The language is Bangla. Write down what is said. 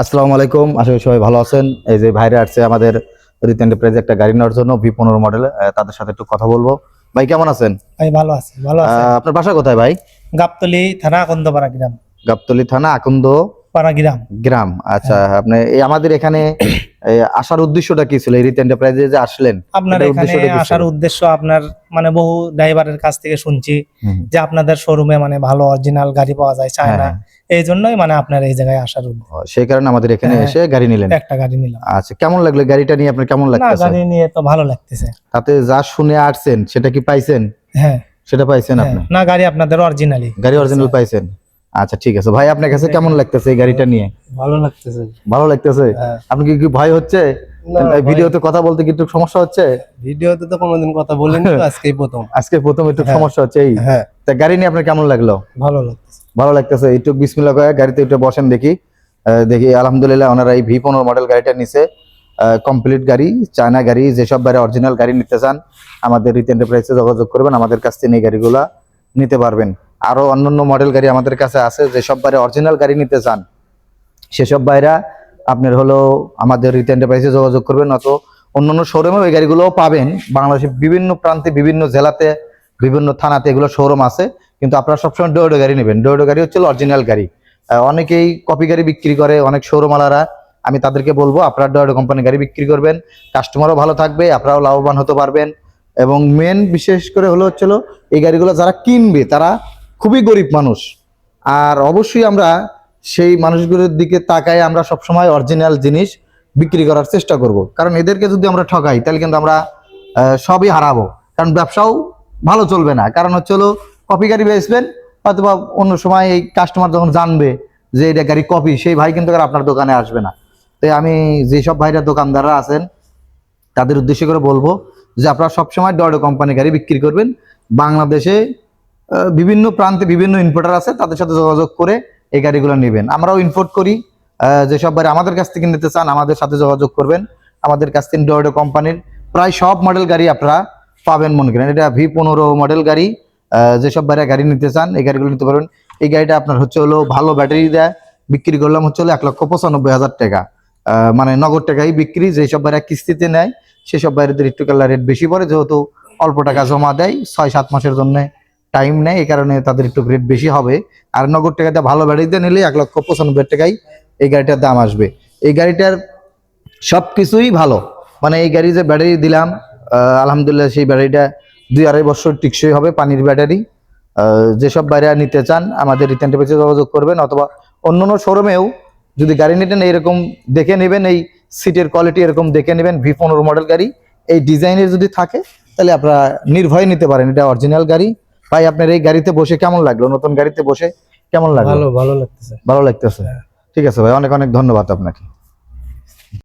আসসালামু আলাইকুম। আসলে করি সবাই ভালো আছেন। এই যে ভাইরা আসছে আমাদের রিত এন্টারপ্রাইজ একটা গাড়ি নেওয়ার জন্য ভি পনেরো মডেল তাদের সাথে একটু কথা বলব। ভাই কেমন আছেন? ভাই ভালো আছি ভালো আছি। আপনার বাসা কোথায় ভাই? গাবতলি থানা আকন্দপাড়া গ্রাম। গাবতলি থানা আকন্দ পাড়া গ্রাম। গ্রাম। আচ্ছা। আপনি এই আমাদের এখানে আসার উদ্দেশ্যটা কি ছিল এই রিত এন্টারপ্রাইজে যে আসলেন? আপনার এখানে? আসার উদ্দেশ্য আপনার মানে বহু ড্রাইভারের কাছ থেকে শুনছি যে আপনাদের শোরুমে মানে ভালো অরিজিনাল গাড়ি পাওয়া যায় চায় না। হ্যাঁ, এই জন্যই মানে আপনার এই জায়গায় আসার সেই কারণে আমাদের এখানে হ্যাঁ। এসে গাড়ি নিলেন। একটা গাড়ি নিলাম। আচ্ছা কেমন লাগল গাড়িটা নিয়ে? আপনার কেমন না লাগতেছে? গাড়ি নিয়ে তো ভালো লাগতেছে। তাতে যা শুনে আসছেন সেটা কি পাইছেন? হ্যাঁ। সেটা পাইছেন হ্যাঁ। আপনি? না গাড়ি আপনাদের অরিজিনালি গাড়ি অরিজিনাল পাইছেন? আচ্ছা ঠিক আছে। ভাই আপনার কাছে কেমন লাগতেছে এই গাড়িটা নিয়ে? ভালো লাগতেছে। ভালো লাগতেছে? হ্যাঁ। আপনি কি ভয় হচ্ছে? ভিডিওতে কথা বলতে কি একটু সমস্যা হচ্ছে? ভিডিওতে তো কোনোদিন কথা বলিনি তো আজকেই প্রথম। আজকে প্রথম একটু হ্যাঁ। সমস্যা হচ্ছে এই? হ্যাঁ। তা গাড়ি নিয়ে আপনার কেমন লাগল? ভালো লাগতেছে। ভালো লাগতেছে। একটু বিসমিল্লাহ করে গাড়িতে একটু বসেন দেখি। দেখি আলহামদুলিল্লাহ ওনারা এই ভি পনেরো মডেল গাড়িটা নিছে। কমপ্লিট গাড়ি চায়না গাড়ি যেসব বাইরে অরিজিনাল গাড়ি নিতে চান আমাদের রিত এন্টারপ্রাইজে যোগাযোগ করবেন আমাদের কাছ থেকে এই গাড়িগুলা নিতে পারবেন। আরও অন্যান্য মডেল গাড়ি আমাদের কাছে আছে যেসব বাইরে অরিজিনাল গাড়ি নিতে চান, সেসব বাইরা আপনার হলো আমাদের রিত প্রাইসে যোগাযোগ করবেন অত অন্যান্য শোরুমে ওই গাড়িগুলোও পাবেন। বাংলাদেশের বিভিন্ন প্রান্তে, বিভিন্ন জেলাতে, বিভিন্ন থানাতে এগুলো শোরুম আছে। কিন্তু আপনারা সবসময় ডোডো গাড়ি নেবেন। ডোডো গাড়ি হচ্ছে অরিজিনাল গাড়ি। অনেকেই কপি গাড়ি বিক্রি করে, অনেক শোরুমালারা আমি তাদেরকে বলব, আপনারা ডোডো কোম্পানি গাড়ি বিক্রি করবেন। কাস্টমারও ভালো থাকবে, আপনারাও লাভবান হতে পারবেন। এবং মেন বিশেষ করে হলো হচ্ছিল এই গাড়িগুলো যারা কিনবে, তারা খুবই গরিব মানুষ। আর অবশ্যই আমরা সেই মানুষগুলোর দিকে তাকায় আমরা সবসময় অরিজিনাল জিনিস বিক্রি করার চেষ্টা করব। কারণ এদেরকে যদি আমরা ঠকাই, তাহলে কিন্তু আমরা সবই হারাবো। কারণ ব্যবসাও ভালো চলবে না। কারণ হচ্ছে হলো কপি গাড়ি বেচবেন অথবা অন্য সময় এই কাস্টমার যখন জানবে যে এটা গাড়ি কপি সেই ভাই কিন্তু আর আপনার দোকানে আসবে না। তাই আমি যেসব ভাইরা দোকানদাররা আছেন, তাদের উদ্দেশ্য করে বলব যে আপনারা সবসময় ডয়ডো কোম্পানি গাড়ি বিক্রি করবেন। বাংলাদেশে বিভিন্ন প্রান্তে বিভিন্ন ইনভার্টার আছে, তাদের সাথে যোগাযোগ করে এই গাড়িগুলো নেবেন। আমরাও ইম্পোর্ট করি যেসব গাড়ি আমাদের কাছ থেকে নিতে চান, আমাদের সাথে যোগাযোগ করবেন। আমাদের কাছ থেকে ডয়ডো কোম্পানির প্রায় সব মডেল গাড়ি আপনারা পাবেন মনে করেন। এটা ভি পনেরো মডেল গাড়ি যেসব বাইরে গাড়ি নিতে চান, এই গাড়িগুলো নিতে পারবেন। এই গাড়িটা আপনার হচ্ছে হলো ভালো ব্যাটারি দেয়, বিক্রি করলাম হচ্ছে হলো এক লক্ষ পঁচানব্বই হাজার টাকা। মানে নগদ টাকাই বিক্রি যেসব বাইরে কিস্তিতে নেয় সেসব বাইরেদের একটু কালার রেট বেশি পড়ে, যেহেতু অল্প টাকা জমা দেয়, ছয় সাত মাসের জন্য টাইম নেয় এই কারণে তাদের একটু রেট বেশি হবে। আর নগদ টাকাতে ভালো ব্যাটারিতে নিলে এক লক্ষ পঁচানব্বই টাকায় এই গাড়িটার দাম আসবে। এই গাড়িটার সব কিছুই ভালো। মানে এই গাড়ি যে ব্যাটারি দিলাম আলহামদুলিল্লাহ সেই ব্যাটারিটা দুই আড়াই বছর টিকসই হবে পানির ব্যাটারি যেসব বাইরে নিতে চান, আমাদের রিটার্ন পেজে যোগাযোগ করবেন অথবা অন্য অন্য শোরুমেও যদি গাড়ি নিতেন, এইরকম দেখে নেবেন, এই সিটের কোয়ালিটি এরকম দেখে নেবেন ভি পনেরো মডেল গাড়ি। এই ডিজাইনের যদি থাকে, তাহলে আপনারা নির্ভয়ে নিতে পারেন। এটা অরিজিনাল গাড়ি। ভাই আপনার এই গাড়িতে বসে কেমন লাগল? নতুন গাড়িতে বসে কেমন লাগল? ভালো ভালো লাগতেছে। ভালো লাগতেছে। ঠিক আছে ভাই অনেক অনেক ধন্যবাদ আপনাকে।